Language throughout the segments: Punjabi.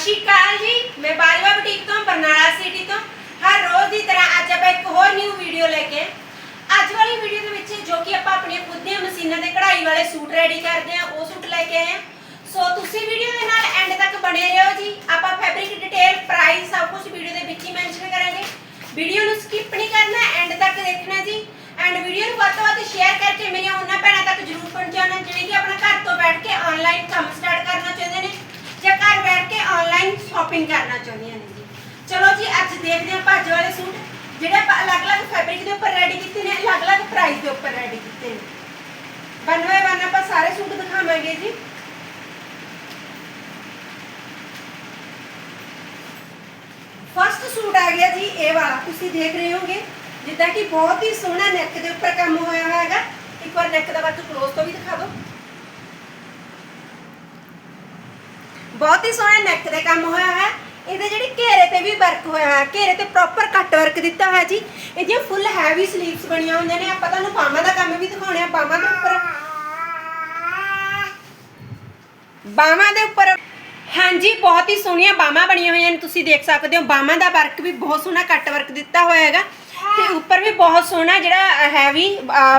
ਸ਼੍ਰੀ ਅਕਾਲ ਜੀ। ਮੈਂ ਬਾਜਵਾ ਬੁਟੀਕ ਤੋਂ, ਬਰਨਾਲਾ ਸਿਟੀ ਤੋਂ। ਹਰ ਰੋਜ਼ ਦੀ ਤਰ੍ਹਾਂ ਅੱਜ ਆਪਾਂ ਇੱਕ ਹੋਰ ਨਿਊ ਵੀਡੀਓ ਲੈ ਕੇ ਆਏ। ਅੱਜ ਵਾਲੀ ਵੀਡੀਓ ਦੇ ਵਿੱਚ ਜੋ ਕਿ ਆਪਾਂ ਆਪਣੀਆਂ ਖੁਦ ਦੀਆਂ ਮਸ਼ੀਨਾਂ ਤੇ ਕਢਾਈ ਵਾਲੇ ਸੂਟ ਰੈਡੀ ਕਰਦੇ ਆ ਉਹ ਸੂਟ ਲੈ ਕੇ ਆਏ ਆ ਸੋ ਤੁਸੀਂ ਵੀਡੀਓ ਦੇ ਨਾਲ ਐਂਡ ਤੱਕ ਬਣੇ ਰਹੋ ਜੀ। ਆਪਾਂ ਫੈਬਰਿਕ ਡਿਟੇਲ ਪ੍ਰਾਈਸ ਸਭ ਕੁਝ ਵੀਡੀਓ ਦੇ ਵਿੱਚ ਹੀ ਮੈਂਸ਼ਨ ਕਰਾਂਗੇ। ਵੀਡੀਓ ਨੂੰ ਸਕਿਪ ਨਹੀਂ ਕਰਨਾ ਐਂਡ ਤੱਕ ਦੇਖਣਾ ਜੀ। ਐਂਡ ਵੀਡੀਓ ਨੂੰ ਵੱਧ ਤੋਂ ਵੱਧ ਸ਼ੇਅਰ ਕਰਕੇ ਮੇਰੀਆਂ ਉਹਨਾਂ ਭੈਣਾਂ ਤੱਕ ਜਰੂਰ ਪਹੁੰਚਾਉਣਾ ਜਿਹੜੇ ਕਿ ਆਪਣਾ ਘਰ ਤੋਂ ਬੈਠ ਕੇ ਆਨਲਾਈਨ ਕੰਮ ਸਟਾਰਟ ਕਰਨਾ ਚਾਹੁੰਦੇ ਨੇ ਜਾਂ ਘਰ ਬੈਠ ਕੇ ਆਨਲਾਈਨ ਕਰਨਾ ਚਾਹੁੰਦੀਆਂ ਨੇ ਜੀ। ਚਲੋ ਜੀ, ਅੱਜ ਦੇਖਦੇ ਹਾਂ ਭੱਜ ਵਾਲੇ ਸੂਟ। ਜਿਹੜੇ ਆਪਾਂ ਅਲੱਗ-ਅਲੱਗ ਫੈਬਰਿਕ ਦੇ ਉੱਪਰ ਰੈਡੀ ਕੀਤੇ ਨੇ, ਅਲੱਗ-ਅਲੱਗ ਪ੍ਰਾਈਸ ਦੇ ਉੱਪਰ ਰੈਡੀ ਕੀਤੇ ਨੇ। ਵਨ ਬਾਏ ਆਪਾਂ ਸਾਰੇ ਸੂਟ ਦਿਖਾਵਾਂਗੇ ਜੀ। ਫਸਟ ਸੂਟ ਆ ਗਿਆ ਜੀ, ਇਹ ਵਾਲਾ। ਤੁਸੀਂ ਦੇਖ ਰਹੇ ਹੋਗੇ, ਜਿੱਦਾਂ ਕਿ ਬਹੁਤ ਹੀ ਸੋਹਣਾ ਨੈਕ ਦੇ ਉੱਪਰ ਕੰਮ ਹੋਇਆ ਹੋਇਆ ਹੈਗਾ। ਇੱਕ ਵਾਰ ਨੈਕ ਦਾ ਵਰਕ ਕਲੋਜ਼ ਤੋਂ ਵੀ ਦਿਖਾ ਦਿਓ। ਬਹੁਤ ਹੀ ਸੋਹਣਾ ਨੈਕ ਦੇ ਕੰਮ ਹੋਇਆ ਹੈ ਇਹਦੇ ਜਿਹੜੀ ਘੇਰੇ ਤੇ ਵੀ ਵਰਕ ਹੋਇਆ ਹੈ। ਘੇਰੇ ਤੇ ਪ੍ਰੋਪਰ ਕੱਟ ਵਰਕ ਦਿੱਤਾ ਹੋਇਆ ਜੀ। ਇਹਦੀਆਂ ਫੁੱਲ ਹੈਵੀ ਸਲੀਵਸ ਬਣੀਆਂ ਹੋਈਆਂ ਨੇ, ਆਪਾਂ ਤੁਹਾਨੂੰ ਬਾਹਾਂ ਦਾ ਕੰਮ ਵੀ ਦਿਖਾਉਣਾ ਬਾਹਾਂ ਦੇ ਉੱਪਰ ਬਾਹਾਂ ਦੇ ਉੱਪਰ ਹਾਂਜੀ, ਬਹੁਤ ਹੀ ਸੋਹਣੀਆਂ ਬਾਹਾਂ ਬਣੀਆਂ ਹੋਈਆਂ ਨੇ। ਤੁਸੀਂ ਦੇਖ ਸਕਦੇ ਹੋ, ਬਾਹਾਂ ਦਾ ਵਰਕ ਵੀ ਬਹੁਤ ਸੋਹਣਾ ਕੱਟ ਵਰਕ ਦਿੱਤਾ ਹੋਇਆ ਹੈਗਾ। ਤੇ ਉੱਪਰ ਵੀ ਬਹੁਤ ਸੋਹਣਾ ਜਿਹੜਾ ਹੈਵੀ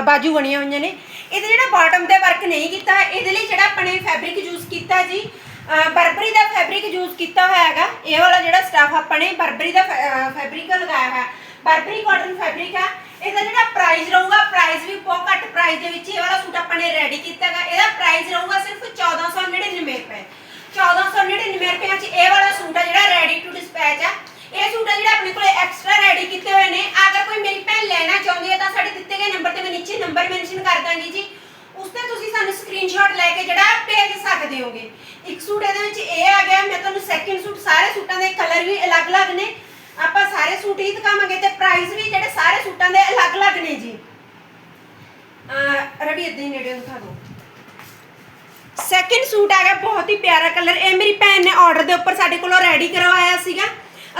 ਬਾਜੂ ਬਣੀਆਂ ਹੋਈਆਂ ਨੇ। ਇਹਦੇ ਜਿਹੜਾ ਬਾਟਮ ਤੇ ਵਰਕ ਨਹੀਂ ਕੀਤਾ, ਇਹਦੇ ਲਈ ਜਿਹੜਾ ਆਪਣੇ ਫੈਬਰਿਕ ਯੂਜ਼ ਕੀਤਾ ਜੀ ਬਰਬਰੀ ਦਾ ਫੈਬਰਿਕ ਯੂਜ਼ ਕੀਤਾ ਹੋਇਆ ਹੈਗਾ। ਇਹ ਵਾਲਾ ਜਿਹੜਾ ਸਟਫ ਆਪਾਂ ਨੇ ਬਰਬਰੀ ਦਾ ਫੈਬਰਿਕ ਲਗਾਇਆ ਹੋਇਆ। ਬਰਬਰੀ ਕਾਟਨ ਫੈਬਰਿਕ ਆ। ਇਹਦਾ ਜਿਹੜਾ ਪ੍ਰਾਈਸ ਰਹੂਗਾ ਪ੍ਰਾਈਸ ਵੀ ਬਹੁਤ ਘੱਟ ਪ੍ਰਾਈਸ ਦੇ ਵਿੱਚ ਇਹ ਵਾਲਾ ਸੂਟ ਆਪਾਂ ਨੇ ਰੈਡੀ ਕੀਤਾ ਹੈਗਾ। ਇਹਦਾ ਪ੍ਰਾਈਸ ਰਹੂਗਾ ਸਿਰਫ 1499 ਰੁਪਏ। 1499 ਰੁਪਏ ਚ ਇਹ ਵਾਲਾ ਸੂਟ ਆ ਜਿਹੜਾ ਰੈਡੀ ਟੂ ਡਿਸਪੈਚ ਆ। ਇਹ ਸੂਟ ਆ ਜਿਹੜਾ ਆਪਣੇ ਕੋਲੇ ਐਕਸਟਰਾ ਰੈਡੀ ਕੀਤੇ ਹੋਏ ਨੇ ਅਗਰ ਕੋਈ ਮੇਰੀ ਭੈਣ ਲੈਣਾ ਚਾਹੁੰਦੀ ਹੈ ਤਾਂ ਸਾਡੇ ਦਿੱਤੇ ਗਏ ਨੰਬਰ ਤੇ ਮੈਂ ਨੀਚੇ ਨੰਬਰ ਮੈਂਸ਼ਨ ਕਰ ਦਾਂਗੀ ਜੀ ਉਸ ਤੇ ਤੁਸੀਂ ਸਾਨੂੰ ਸਕਰੀਨਸ਼ਾਟ ਲੈ ਕੇ ਜਿਹੜਾ ਭੇਜ ਸਕਦੇ ਹੋਗੇ ਇੱਕ ਸੂਟ ਇਹਦੇ ਵਿੱਚ ਇਹ ਆ ਗਿਆ ਮੈਂ ਤੁਹਾਨੂੰ ਸੈਕਿੰਡ ਸੂਟਾਂ ਦੇ ਕਲਰ ਵੀ ਅਲੱਗ-ਅਲੱਗ ਨੇ। ਆਪਾਂ ਸਾਰੇ ਸੂਟ ਹੀ ਦਿਖਾਵਾਂਗੇ ਤੇ ਪ੍ਰਾਈਸ ਵੀ ਜਿਹੜੇ ਸਾਰੇ ਸੂਟਾਂ ਦੇ ਅਲੱਗ-ਅਲੱਗ ਨੇ ਜੀ। ਅਹ ਰਵੀ ਇਦਾਂ ਹੀ ਨੇੜੇ ਦਿਖਾ ਦਿਓ। ਸੈਕਿੰਡ ਸੂਟ ਆ ਗਿਆ ਬਹੁਤ ਹੀ ਪਿਆਰਾ ਕਲਰ ਇਹ ਮੇਰੀ ਭੈਣ ਨੇ ਆਰਡਰ ਦੇ ਉੱਪਰ ਸਾਡੇ ਕੋਲੋਂ ਰੈਡੀ ਕਰਵਾਇਆ ਸੀਗਾ।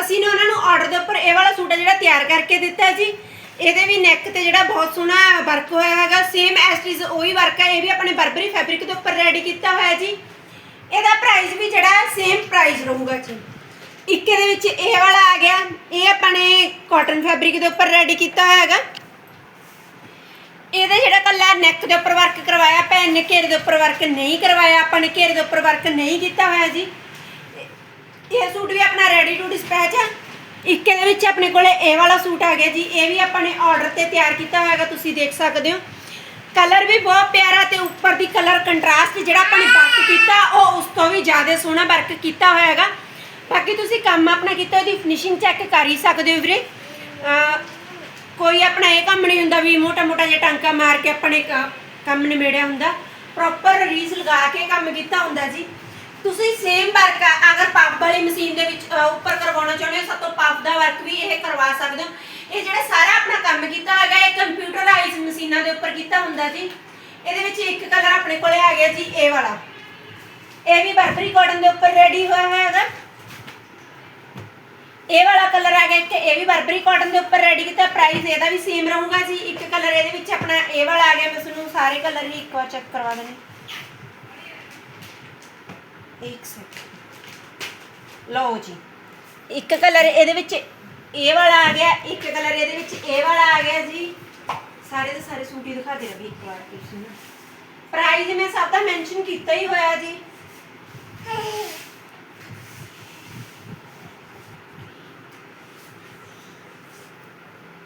ਅਸੀਂ ਨੇ ਉਹਨਾਂ ਨੂੰ ਆਰਡਰ ਦੇ ਉੱਪਰ ਇਹ ਵਾਲਾ ਸੂਟ ਆ ਜਿਹੜਾ ਤਿਆਰ ਕਰਕੇ ਦਿੱਤਾ ਜੀ। ਇਹਦੇ ਵੀ ਨੈਕ ਤੇ ਜਿਹੜਾ ਬਹੁਤ ਸੋਹਣਾ ਵਰਕ ਹੋਇਆ ਹੈਗਾ। ਸੇਮ ਐਸਟੀਜ਼ ਉਹੀ ਵਰਕ ਹੈ ਇਹ ਵੀ ਆਪਣੇ ਬਰਬਰੀ ਫੈਬਰਿਕ ਦੇ ਉੱਪਰ ਰੈਡੀ ਕੀਤਾ ਹੋਇਆ ਜੀ। ਇਹਦਾ ਪ੍ਰਾਈਸ ਵੀ ਜਿਹੜਾ ਸੇਮ ਪ੍ਰਾਈਸ ਰਹੂਗਾ ਜੀ। ਇੱਕ ਇਹਦੇ ਵਿੱਚ ਇਹ ਵਾਲਾ ਆ ਗਿਆ। ਇਹ ਆਪਾਂ ਨੇ ਕਾਟਨ ਫੈਬਰਿਕ ਦੇ ਉੱਪਰ ਰੈਡੀ ਕੀਤਾ ਹੋਇਆ ਹੈਗਾ। ਇਹਦੇ ਜਿਹੜਾ ਕੱਲਾ ਨੈਕ ਦੇ ਉੱਪਰ ਵਰਕ ਕਰਵਾਇਆ, ਭੈਣ ਨੇ ਘੇਰੇ ਦੇ ਉੱਪਰ ਵਰਕ ਨਹੀਂ ਕਰਵਾਇਆ, ਆਪਾਂ ਨੇ ਘੇਰੇ ਦੇ ਉੱਪਰ ਵਰਕ ਨਹੀਂ ਕੀਤਾ ਹੋਇਆ ਜੀ। ਇਹ ਸੂਟ ਵੀ ਆਪਣਾ ਰੈਡੀ ਟੂ ਡਿਸਪੈਚ ਹੈ ਇੱਕ ਇਹਦੇ ਵਿੱਚ ਆਪਣੇ ਕੋਲੇ ਇਹ ਵਾਲਾ ਸੂਟ ਆ ਗਿਆ ਜੀ। ਇਹ ਵੀ ਆਪਾਂ ਨੇ ਆਰਡਰ ਤੇ ਤਿਆਰ ਕੀਤਾ ਹੋਇਆਗਾ ਤੁਸੀਂ ਦੇਖ ਸਕਦੇ ਹੋ। ਕਲਰ ਵੀ ਬਹੁਤ ਪਿਆਰਾ ਤੇ ਉੱਪਰ ਦੀ ਕਲਰ ਕੰਟਰਾਸਟ ਜਿਹੜਾ ਆਪਾਂ ਨੇ ਵਰਕ ਕੀਤਾ, ਉਹ ਉਸ ਤੋਂ ਵੀ ਜ਼ਿਆਦਾ ਸੋਹਣਾ ਵਰਕ ਕੀਤਾ ਹੋਇਆ ਹੈਗਾ। ਬਾਕੀ ਤੁਸੀਂ ਕੰਮ ਆਪਣਾ ਕੀਤਾ, ਉਹਦੀ ਫਿਨਿਸ਼ਿੰਗ ਚੈੱਕ ਕਰ ਹੀ ਸਕਦੇ ਹੋ ਵੀਰੇ। ਕੋਈ ਆਪਣਾ ਇਹ ਕੰਮ ਨਹੀਂ ਹੁੰਦਾ ਵੀ ਮੋਟਾ ਮੋਟਾ ਜਿਹਾ ਟਾਂਕਾ ਮਾਰ ਕੇ ਆਪਣੇ ਕ- ਕੰਮ ਨਿਬੇੜਿਆ ਹੁੰਦਾ। ਪ੍ਰੋਪਰ ਰੀਸ ਲਗਾ ਕੇ ਕੰਮ ਕੀਤਾ ਹੁੰਦਾ ਜੀ। ਤੁਸੀਂ ਸੇਮ ਵਰਕ ਅਗਰ ਪਫ ਵਾਲੀ ਮਸ਼ੀਨ ਦੇ ਵਿੱਚ ਉੱਪਰ ਕਰਵਾਉਣਾ ਚਾਹੁੰਦੇ ਹੋ, ਸਭ ਤੋਂ ਪਫ ਦਾ ਵਰਕ ਵੀ ਇਹ ਕਰਵਾ ਸਕਦੇ ਹੋ। ਇਹ ਜਿਹੜਾ ਸਾਰਾ ਆਪਣਾ ਕੰਮ ਕੀਤਾ ਹੈਗਾ, ਇਹ ਕੰਪਿਊਟਰਾਈਜ਼ ਮਸ਼ੀਨਾਂ ਦੇ ਉੱਪਰ ਕੀਤਾ ਹੁੰਦਾ ਜੀ। ਇਹਦੇ ਵਿੱਚ ਇੱਕ ਕਲਰ ਆਪਣੇ ਕੋਲੇ ਆ ਗਿਆ ਜੀ, ਇਹ ਵਾਲਾ। ਇਹ ਵੀ ਬਰਬਰੀ ਕਾਟਨ ਦੇ ਉੱਪਰ ਰੈਡੀ ਹੋਇਆ ਹੋਇਆ ਹੈਗਾ। ਇਹ ਵਾਲਾ ਕਲਰ ਆ ਗਿਆ ਕਿ ਇਹ ਵੀ ਬਰਬਰੀ ਕਾਟਨ ਦੇ ਉੱਪਰ ਰੈਡੀ ਕੀਤਾ ਪ੍ਰਾਈਸ ਇਹਦਾ ਵੀ ਸੇਮ ਰਹੂਗਾ ਜੀ। ਇੱਕ ਕਲਰ ਇਹਦੇ ਵਿੱਚ ਆਪਣਾ ਇਹ ਵਾਲਾ ਆ ਗਿਆ, ਮੈਂ ਤੁਹਾਨੂੰ ਸਾਰੇ ਕਲਰ ਵੀ ਇੱਕ ਵਾਰ ਚੈੱਕ ਕਰਵਾ ਦੇਣੇ ਇੱਕ ਸੈਕਿੰਡ ਲਓ ਜੀ। ਇੱਕ ਕਲਰ ਇਹਦੇ ਵਿੱਚ ਇਹ ਵਾਲਾ ਆ ਗਿਆ, ਇੱਕ ਕਲਰ ਇਹਦੇ ਵਿੱਚ ਇਹ ਵਾਲਾ ਆ ਗਿਆ ਜੀ। ਸਾਰੇ ਦੇ ਸਾਰੇ ਸੂਟ ਹੀ ਦਿਖਾ ਦੇ ਰਵੀ ਇੱਕ ਵਾਰ, ਤੁਸੀਂ ਨਾ। ਪ੍ਰਾਈਸ ਮੈਂ ਸਭ ਦਾ ਮੈਂਸ਼ਨ ਕੀਤਾ ਹੀ ਹੋਇਆ ਜੀ।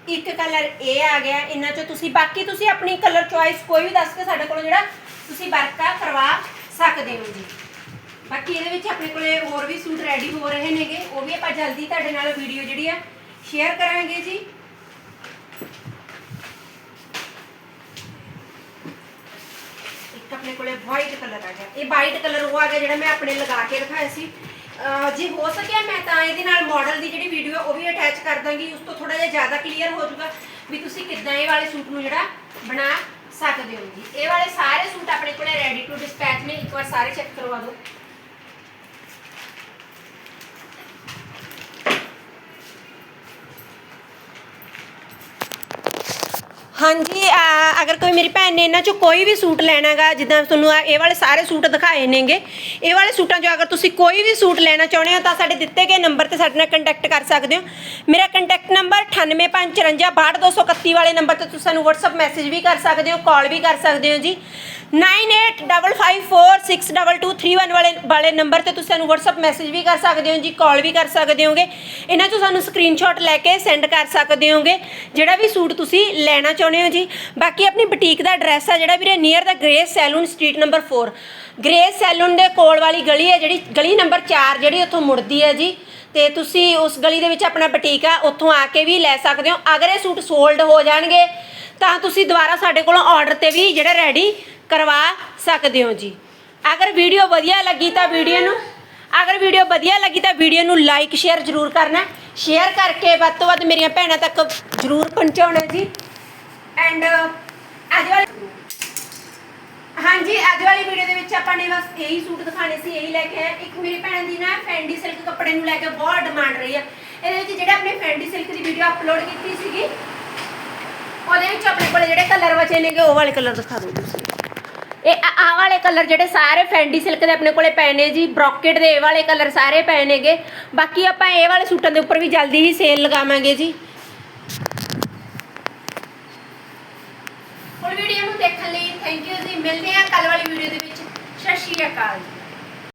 ਇੱਕ ਕਲਰ ਇਹ ਆ ਗਿਆ, ਇਹਨਾਂ ਚੋਂ ਤੁਸੀਂ, ਬਾਕੀ ਤੁਸੀਂ ਆਪਣੀ ਕਲਰ ਚੁਆਇਸ ਕੋਈ ਵੀ ਦੱਸ ਕੇ ਸਾਡੇ ਕੋਲ ਜਿਹੜਾ ਤੁਸੀਂ ਵਰਕਾ ਕਰਵਾ ਸਕਦੇ ਹੋ ਜੀ। ਬਾਕੀ ਇਹਦੇ ਵਿੱਚ ਆਪਣੇ ਕੋਲੇ ਹੋਰ ਵੀ ਸੂਟ ਰੈਡੀ ਹੋ ਰਹੇ ਨੇਗੇ, ਉਹ ਵੀ ਆਪਾਂ ਜਲਦੀ ਤੁਹਾਡੇ ਨਾਲ ਵੀਡੀਓ ਜਿਹੜੀ ਆ ਸ਼ੇਅਰ ਕਰਾਂਗੇ ਜੀ। ਇੱਕ ਆਪਣੇ ਕੋਲੇ ਵਾਈਟ ਕਲਰ ਆ ਗਿਆ। ਇਹ ਵਾਈਟ ਕਲਰ ਉਹ ਆ ਗਿਆ ਜਿਹੜਾ ਮੈਂ ਆਪਣੇ ਲਗਾ ਕੇ ਰਖਾਇਆ ਸੀ। ਜੇ ਹੋ ਸਕਿਆ ਮੈਂ ਤਾਂ ਇਹਦੇ ਨਾਲ ਮਾਡਲ ਦੀ ਜਿਹੜੀ ਵੀਡੀਓ ਹੈ ਉਹ ਵੀ ਅਟੈਚ ਕਰ ਦਾਂਗੀ। ਉਸ ਤੋਂ ਥੋੜਾ ਜਿਹਾ ਜ਼ਿਆਦਾ ਕਲੀਅਰ ਹੋ ਜਾਊਗਾ ਵੀ ਤੁਸੀਂ ਕਿੱਦਾਂ ਇਹ ਵਾਲੇ ਸੂਟ ਨੂੰ ਜਿਹੜਾ ਬਣਾ ਸਕਦੇ ਹੋ ਜੀ। ਇਹ ਵਾਲੇ ਸਾਰੇ ਸੂਟ ਆਪਣੇ ਕੋਲੇ ਰੈਡੀ ਟੂ ਡਿਸਪੈਚ ਨੇ। ਇੱਕ ਵਾਰ ਸਾਰੇ ਚੈੱਕ ਕਰਵਾ ਦਿਓ। ਹਾਂਜੀ, ਆ, ਅਗਰ ਕੋਈ ਮੇਰੀ ਭੈਣ ਨੇ ਇਹਨਾਂ ਚੋਂ ਕੋਈ ਵੀ ਸੂਟ ਲੈਣਾਗਾ, ਜਿੱਦਾਂ ਤੁਹਾਨੂੰ ਆਹ ਇਹ ਵਾਲੇ ਸਾਰੇ ਸੂਟ ਦਿਖਾਏ ਨੇਗੇ, ਇਹ ਵਾਲੇ ਸੂਟਾਂ ਚੋਂ ਅਗਰ ਤੁਸੀਂ ਕੋਈ ਵੀ ਸੂਟ ਲੈਣਾ ਚਾਹੁੰਦੇ ਹੋ, ਤਾਂ ਸਾਡੇ ਦਿੱਤੇ ਗਏ ਨੰਬਰ ਤੇ ਸਾਡੇ ਨਾਲ ਕੰਟੈਕਟ ਕਰ ਸਕਦੇ ਹੋ। ਮੇਰਾ ਕੰਟੈਕਟ ਨੰਬਰ 9854562231 ਵਾਲੇ ਨੰਬਰ ਤੇ ਤੁਸੀਂ ਸਾਨੂੰ WhatsApp ਮੈਸੇਜ ਵੀ ਕਰ ਸਕਦੇ ਹੋ ਕਾਲ ਵੀ ਕਰ ਸਕਦੇ ਹੋ ਜੀ। 9855462231 ਵਾਲੇ ਵਾਲੇ ਨੰਬਰ ਤੇ ਤੁਸੀਂ ਸਾਨੂੰ WhatsApp ਮੈਸੇਜ ਵੀ ਕਰ ਸਕਦੇ ਹੋ ਜੀ ਕਾਲ ਵੀ ਕਰ ਸਕਦੇ ਹੋਗੇ। ਇਹਨਾਂ ਚੋਂ ਸਾਨੂੰ ਸਕਰੀਨਸ਼ਾਟ ਲੈ ਕੇ ਸੈਂਡ ਕਰ ਸਕਦੇ ਹੋਗੇ, ਜਿਹੜਾ ਵੀ ਸੂਟ ਤੁਸੀਂ ਲੈਣਾ ਚਾਹੁੰਦੇ ਹੋ ਜੀ? ਬਾਕੀ ਆਪਣੀ ਬੁਟੀਕ ਦਾ ਐਡਰੈਸ ਆ ਜਿਹੜਾ ਵੀਰੇ ਨੀਅਰ ਦਾ Grace salon street number 4 Grace salon ਦੇ ਕੋਲ ਵਾਲੀ ਗਲੀ ਹੈ ਜਿਹੜੀ, ਗਲੀ ਨੰਬਰ 4 ਜਿਹੜੀ ਉੱਥੋਂ ਮੁੜਦੀ ਹੈ ਜੀ। ਤੇ ਤੁਸੀਂ ਉਸ ਗਲੀ ਦੇ ਵਿੱਚ ਆਪਣਾ ਬੁਟੀਕ ਆ, ਉੱਥੋਂ ਆ ਕੇ ਵੀ ਲੈ ਸਕਦੇ ਹੋ। ਅਗਰ ਇਹ ਸੂਟ ਸੋਲਡ ਹੋ ਜਾਣਗੇ, ਤਾਂ ਤੁਸੀਂ ਦੁਬਾਰਾ ਸਾਡੇ ਕੋਲੋਂ ਆਰਡਰ ਤੇ ਵੀ ਜਿਹੜਾ ਰੈਡੀ ਕਰਵਾ ਸਕਦੇ ਹੋ ਜੀ। ਅਗਰ ਵੀਡੀਓ ਵਧੀਆ ਲੱਗੀ ਤਾਂ ਵੀਡੀਓ ਨੂੰ, ਅਗਰ ਵੀਡੀਓ ਵਧੀਆ ਲੱਗੀ ਤਾਂ ਵੀਡੀਓ ਨੂੰ ਲਾਈਕ ਸ਼ੇਅਰ ਜ਼ਰੂਰ ਕਰਨਾ। ਸ਼ੇਅਰ ਕਰਕੇ ਵੱਧ ਤੋਂ ਵੱਧ ਮੇਰੀਆਂ ਭੈਣਾਂ ਤੱਕ ਜ਼ਰੂਰ ਪਹੁੰਚਾਉਣਾ ਜੀ। ਐਂਡ uh, ਅੱਜ ਵਾਲੀ ਹਾਂਜੀ, ਅੱਜ ਵਾਲੀ ਵੀਡੀਓ ਦੇ ਵਿੱਚ ਆਪਾਂ ਨੇ ਬਸ ਇਹੀ ਸੂਟ ਦਿਖਾਣੇ ਸੀ, ਇਹੀ ਲੈ ਕੇ ਆਏ। ਇੱਕ ਮੇਰੀ ਭੈਣ ਦੀ ਨਾ ਫੈਂਡੀ ਸਿਲਕ ਕੱਪੜੇ ਨੂੰ ਲੈ ਕੇ ਬਹੁਤ ਡਿਮਾਂਡ ਰਹੀ ਹੈ ਇਹਦੇ ਵਿੱਚ ਜਿਹੜਾ ਆਪਣੇ ਫੈਂਡੀ ਸਿਲਕ ਦੀ ਵੀਡੀਓ ਅਪਲੋਡ ਕੀਤੀ ਸੀਗੀ, ਉਹਦੇ ਵਿੱਚ ਆਪਣੇ ਕੋਲੇ ਜਿਹੜੇ ਕਲਰ ਬਚੇ ਨੇਗੇ, ਉਹ ਵਾਲੇ ਕਲਰ ਦਿਖਾ ਦਿਓ ਤੁਸੀਂ। ਇਹ ਆ ਵਾਲੇ ਕਲਰ ਜਿਹੜੇ ਸਾਰੇ ਫੈਂਡੀ ਸਿਲਕ ਦੇ ਆਪਣੇ ਕੋਲੇ ਪਏ ਨੇ ਜੀ ਬ੍ਰੋਕੇਟ ਦੇ ਇਹ ਵਾਲੇ ਕਲਰ ਸਾਰੇ ਪਏ ਨੇਗੇ। ਬਾਕੀ ਆਪਾਂ ਇਹ ਵਾਲੇ ਸੂਟਾਂ ਦੇ ਉੱਪਰ ਵੀ ਜਲਦੀ ਹੀ ਸੇਲ ਲਗਾਵਾਂਗੇ ਜੀ ਫੁੱਲ ਵੀਡੀਓ ਨੂੰ ਦੇਖਣ ਲਈ ਥੈਂਕ ਯੂ ਜੀ, ਮਿਲਦੇ ਹਾਂ ਕੱਲ ਵਾਲੀ ਵੀਡੀਓ ਦੇ ਵਿੱਚ। ਸਤਿ ਸ਼੍ਰੀ ਅਕਾਲ ਜੀ।